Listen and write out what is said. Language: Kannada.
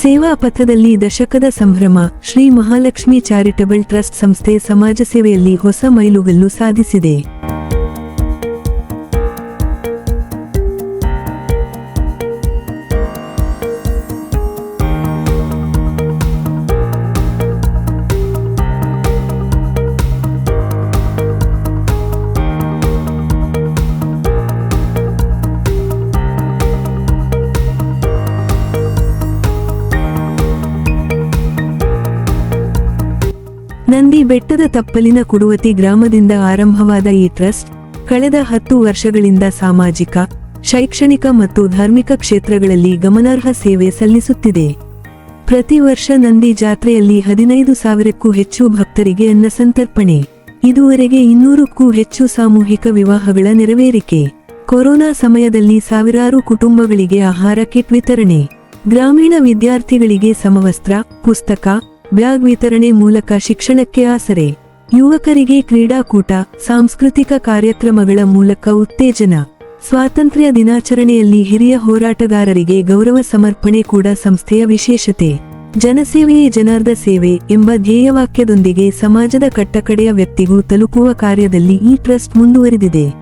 ಸೇವಾ ಪಥದಲ್ಲಿ ದಶಕದ ಸಂಭ್ರಮ ಶ್ರೀ ಮಹಾಲಕ್ಷ್ಮಿ ಚಾರಿಟಬಲ್ ಟ್ರಸ್ಟ್ ಸಂಸ್ಥೆ ಸಮಾಜ ಸೇವೆಯಲ್ಲಿ ಹೊಸ ಮೈಲುಗಲ್ಲು ಸಾಧಿಸಿದೆ. ನಂದಿ ಬೆಟ್ಟದ ತಪ್ಪಲಿನ ಕುಡುವತಿ ಗ್ರಾಮದಿಂದ ಆರಂಭವಾದ ಈ ಟ್ರಸ್ಟ್, ಕಳೆದ ಹತ್ತು ವರ್ಷಗಳಿಂದ ಸಾಮಾಜಿಕ, ಶೈಕ್ಷಣಿಕ ಮತ್ತು ಧಾರ್ಮಿಕ ಕ್ಷೇತ್ರಗಳಲ್ಲಿ ಗಮನಾರ್ಹ ಸೇವೆ ಸಲ್ಲಿಸುತ್ತಿದೆ. ಪ್ರತಿ ವರ್ಷ ನಂದಿ ಜಾತ್ರೆಯಲ್ಲಿ ಹದಿನೈದು ಸಾವಿರಕ್ಕೂ ಹೆಚ್ಚು ಭಕ್ತರಿಗೆ ಅನ್ನಸಂತರ್ಪಣೆ ಇದುವರೆಗೆ ಇನ್ನೂರಕ್ಕೂ ಹೆಚ್ಚು ಸಾಮೂಹಿಕ ವಿವಾಹಗಳ ನೆರವೇರಿಕೆ. ಕೊರೋನಾ ಸಮಯದಲ್ಲಿ ಸಾವಿರಾರು ಕುಟುಂಬಗಳಿಗೆ ಆಹಾರ ಕಿಟ್ ವಿತರಣೆ. ಗ್ರಾಮೀಣ ವಿದ್ಯಾರ್ಥಿಗಳಿಗೆ ಸಮವಸ್ತ್ರ, ಪುಸ್ತಕ ಬ್ಯಾಗ್ ವಿತರಣೆ ಮೂಲಕ ಶಿಕ್ಷಣಕ್ಕೆ ಆಸರೆ. ಯುವಕರಿಗೆ ಕ್ರೀಡಾಕೂಟ, ಸಾಂಸ್ಕೃತಿಕ ಕಾರ್ಯಕ್ರಮಗಳ ಮೂಲಕ ಉತ್ತೇಜನ. ಸ್ವಾತಂತ್ರ್ಯ ದಿನಾಚರಣೆಯಲ್ಲಿ ಹಿರಿಯ ಹೋರಾಟಗಾರರಿಗೆ ಗೌರವ ಸಮರ್ಪಣೆ ಕೂಡ ಸಂಸ್ಥೆಯ ವಿಶೇಷತೆ. ಜನಸೇವೆಯೇ ಜನಾರ್ದ ಸೇವೆ ಎಂಬ ಧ್ಯೇಯವಾಕ್ಯದೊಂದಿಗೆ ಸಮಾಜದ ಕಟ್ಟಕಡೆಯ ವ್ಯಕ್ತಿಗೂ ತಲುಪುವ ಕಾರ್ಯದಲ್ಲಿ ಈ ಟ್ರಸ್ಟ್ ಮುಂದುವರಿದಿದೆ.